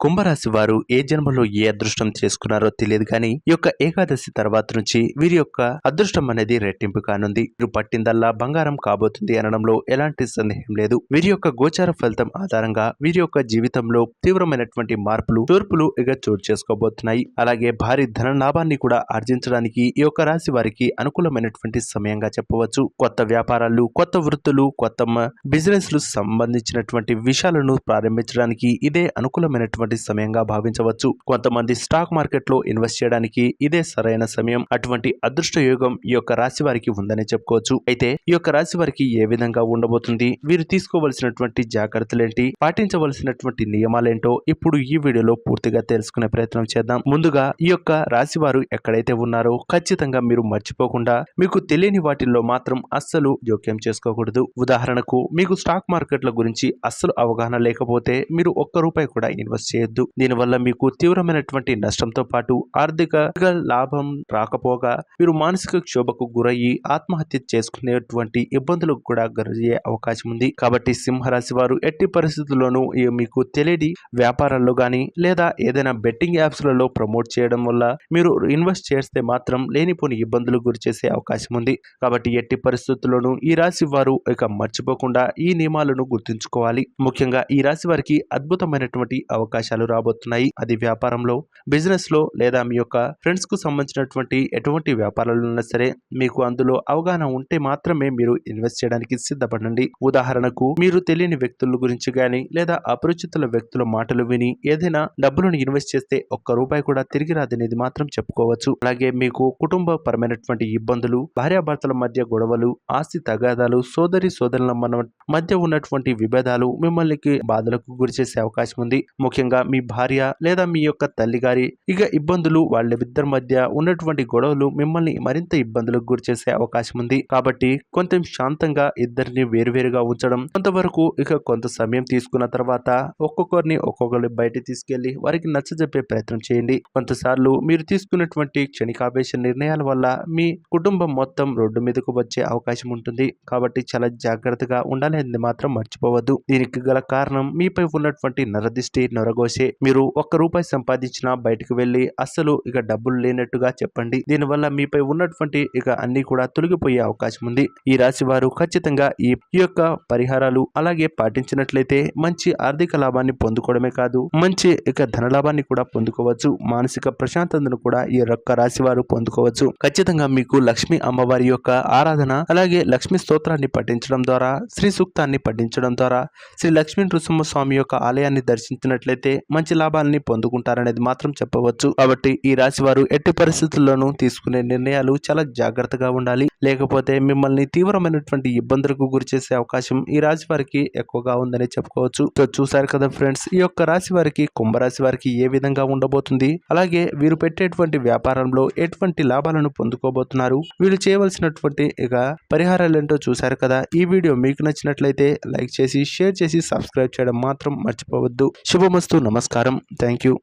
కుంభరాశి వారు ఏ జన్మలో ఏ అదృష్టం చేసుకున్నారో తెలియదు కానీ ఈ యొక్క ఏకాదశి తర్వాత నుంచి వీరి యొక్క అదృష్టం అనేది రెట్టింపు కానుంది. వీరు పట్టిందల్లా బంగారం కాబోతుంది అనడంలో ఎలాంటి సందేహం లేదు. వీరి యొక్క గోచార ఫలితం ఆధారంగా వీరి యొక్క జీవితంలో తీవ్రమైనటువంటి మార్పులు తూర్పులు ఇక చోటు చేసుకోబోతున్నాయి. అలాగే భారీ ధన లాభాన్ని కూడా ఆర్జించడానికి ఈ యొక్క రాశి వారికి అనుకూలమైనటువంటి సమయంగా చెప్పవచ్చు. కొత్త వ్యాపారాలు కొత్త వృత్తులు కొత్త బిజినెస్లు సంబంధించినటువంటి విషయాలను ప్రారంభించడానికి ఇదే అనుకూలమైనటువంటి సమయంగా భావించవచ్చు. కొంతమంది స్టాక్ మార్కెట్లో ఇన్వెస్ట్ చేయడానికి ఇదే సరైన సమయం. అటువంటి అదృష్ట యోగం ఈ యొక్క రాశి వారికి ఉందని చెప్పుకోవచ్చు. అయితే ఈ యొక్క రాశి వారికి ఏ విధంగా ఉండబోతుంది? వీరు తీసుకోవలసినటువంటి జాగ్రత్తలేంటి? పాటించవలసినటువంటి నియమాలేంటో? ఇప్పుడు ఈ వీడియోలో పూర్తిగా తెలుసుకునే ప్రయత్నం చేద్దాం. ముందుగా ఈ యొక్క రాశి వారు ఎక్కడైతే ఉన్నారో ఖచ్చితంగా మీరు మర్చిపోకుండా మీకు తెలియని వాటిల్లో మాత్రం అస్సలు జోక్యం చేసుకోకూడదు. ఉదాహరణకు మీకు స్టాక్ మార్కెట్ల గురించి అస్సలు అవగాహన లేకపోతే మీరు ఒక్క రూపాయి కూడా ఇన్వెస్ట్ చేయొద్దు. దీనివల్ల మీకు తీవ్రమైనటువంటి నష్టంతో పాటు ఆర్థిక లాభం రాకపోగా మీరు మానసిక క్షోభకు గురయ్యి ఆత్మహత్య చేసుకునేటువంటి ఇబ్బందులకు కూడా గురయ్యే అవకాశం ఉంది. కాబట్టి సింహరాశి వారు ఎట్టి పరిస్థితుల్లోనూ మీకు తెలియని వ్యాపారాల్లో కానీ లేదా ఏదైనా బెట్టింగ్ యాప్స్లలో ప్రమోట్ చేయడం వల్ల మీరు ఇన్వెస్ట్ చేస్తే మాత్రం లేనిపోని ఇబ్బందులు గురి చేసే అవకాశం ఉంది. కాబట్టి ఎట్టి పరిస్థితుల్లోనూ ఈ రాశి వారు ఇక మర్చిపోకుండా ఈ నియమాలను గుర్తుంచుకోవాలి. ముఖ్యంగా ఈ రాశి వారికి అద్భుతమైనటువంటి అవకాశం అవకాశాలు రాబోతున్నాయి. అది వ్యాపారంలో బిజినెస్లో లేదా మీ యొక్క ఫ్రెండ్స్కు సంబంధించినటువంటి ఎటువంటి వ్యాపారాలు ఉన్నా సరే మీకు అందులో అవగాహన ఉంటే మాత్రమే మీరు ఇన్వెస్ట్ చేయడానికి సిద్ధపడండి. ఉదాహరణకు మీరు తెలియని వ్యక్తుల గురించి కానీ లేదా అపరిచితుల వ్యక్తుల మాటలు విని ఏదైనా డబ్బులను ఇన్వెస్ట్ చేస్తే ఒక్క రూపాయి కూడా తిరిగి రాదనేది మాత్రం చెప్పుకోవచ్చు. అలాగే మీకు కుటుంబ పరమైనటువంటి ఇబ్బందులు భార్యాభర్తల మధ్య గొడవలు ఆస్తి తగాదాలు సోదరి సోదరుల మన మధ్య ఉన్నటువంటి విభేదాలు మిమ్మల్ని బాధలకు గురి చేసే అవకాశం ఉంది. ముఖ్యంగా మీ భార్య లేదా మీ యొక్క తల్లి గారి ఇక ఇబ్బందులు వాళ్ళిద్దరి మధ్య ఉన్నటువంటి గొడవలు మిమ్మల్ని మరింత ఇబ్బందులకు గురి చేసే అవకాశం ఉంది. కాబట్టి కొంచెం శాంతంగా ఇద్దరిని వేరువేరుగా ఉంచడం కొంతవరకు ఇక కొంత సమయం తీసుకున్న తర్వాత ఒక్కొక్కరిని ఒక్కొక్కరిని బయట తీసుకెళ్ళి వారికి నచ్చజెప్పే ప్రయత్నం చేయండి. కొంతసార్లు మీరు తీసుకున్నటువంటి క్షణికావేశ నిర్ణయాల వల్ల మీ కుటుంబం మొత్తం రోడ్డు మీదకు వచ్చే అవకాశం ఉంటుంది. కాబట్టి చాలా జాగ్రత్తగా ఉండాలనేది మాత్రం మర్చిపోవద్దు. దీనికి గల కారణం మీపై ఉన్నటువంటి నరదిష్టి నొరగోసే మీరు ఒక్క రూపాయి సంపాదించినా బయటకు వెళ్ళి అస్సలు ఇక డబ్బులు లేనట్టుగా చెప్పండి. దీనివల్ల మీపై ఉన్నటువంటి ఇక అన్ని కూడా తొలగిపోయే అవకాశం ఉంది. ఈ రాశి వారు ఖచ్చితంగా ఈ ఈ యొక్క పరిహారాలు అలాగే పాటించినట్లయితే మంచి ఆర్థిక లాభాన్ని పొందుకోవడమే కాదు మంచి ఇక ధన లాభాన్ని కూడా పొందుకోవచ్చు మానసిక ప్రశాంతతను కూడా ఈ యొక్క రాశి వారు పొందుకోవచ్చు. ఖచ్చితంగా మీకు లక్ష్మీ అమ్మవారి యొక్క ఆరాధన అలాగే లక్ష్మీ స్తోత్రాన్ని పఠించడం ద్వారా శ్రీ సూక్తాన్ని పఠించడం ద్వారా శ్రీ లక్ష్మీ నృసింహ స్వామి యొక్క ఆలయాన్ని దర్శించినట్లయితే మంచి లాభాలని పొందుకుంటారనేది మాత్రం చెప్పవచ్చు. కాబట్టి ఈ రాశి వారు ఎట్టి పరిస్థితుల్లోనూ తీసుకునే నిర్ణయాలు చాలా జాగ్రత్తగా ఉండాలి. లేకపోతే మిమ్మల్ని తీవ్రమైనటువంటి ఇబ్బందులకు గురి చేసే అవకాశం ఈ రాశి వారికి ఎక్కువగా ఉందని చెప్పుకోవచ్చు. సో చూసారు కదా ఫ్రెండ్స్ ఈ యొక్క రాశి వారికి కుంభరాశి వారికి ఏ విధంగా ఉండబోతుంది? అలాగే వీరు పెట్టేటువంటి వ్యాపారంలో ఎటువంటి లాభాలను పొందుకోబోతున్నారు? వీళ్ళు చేయవలసినటువంటి ఇక పరిహారాలు ఏంటో చూసారు కదా? ఈ వీడియో మీకు నచ్చినట్లయితే లైక్ చేసి షేర్ చేసి సబ్స్క్రైబ్ చేయడం మాత్రం మర్చిపోవద్దు. శుభమస్తు. నమస్కారం. Thank you